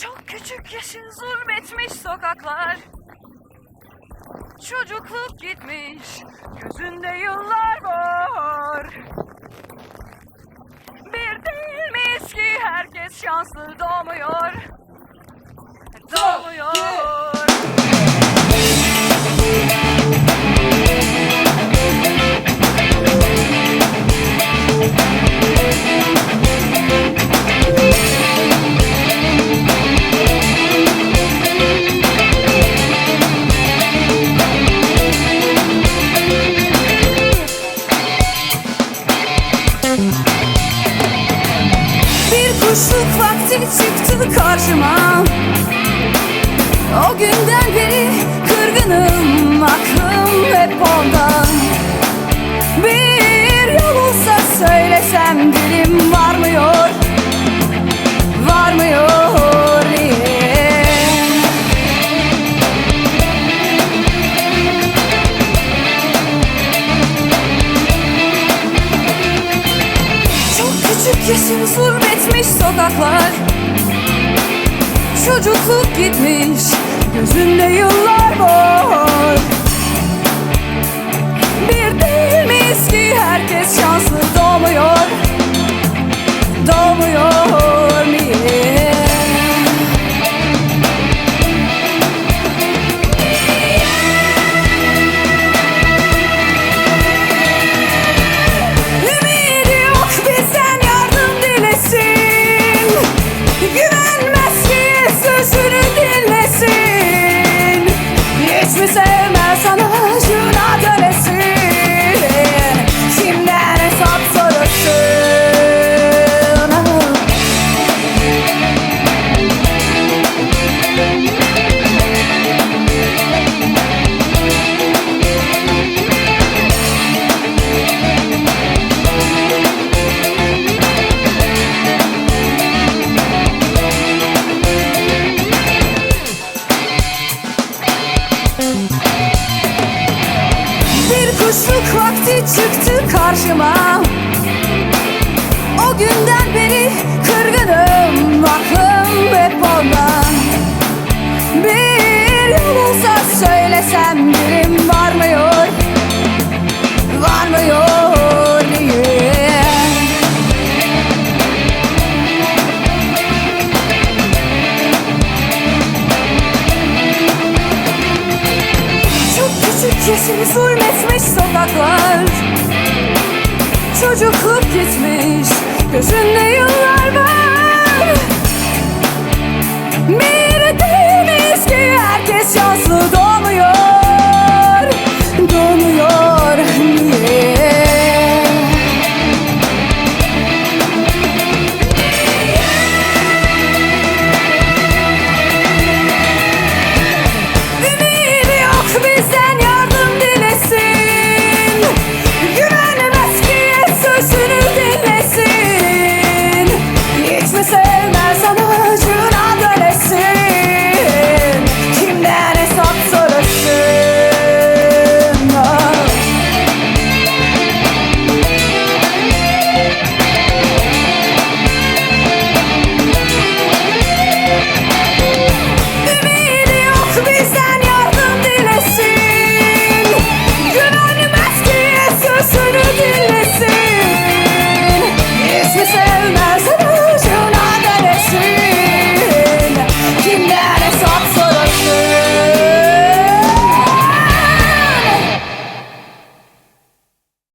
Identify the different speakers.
Speaker 1: Çok küçük yaşın zulmetmiş sokaklar. Çocukluk gitmiş Gözünde yıllar var. Bir değil miyiz ki herkes şanslı doğmuyor
Speaker 2: Bir kuşluk vakti çıktı karşıma. O günden beri zulmetmiş sokaklar. Çocukluk gitmiş Gözünde yıllar var çıktı karşıma. O günden beri kırgınım Aklım hep ondan Bir yol olsa söylesem dilim varmıyor Varmıyor yaşım zulmetmiş sokaklar. Çocukluk gitmiş Gözünde yıllar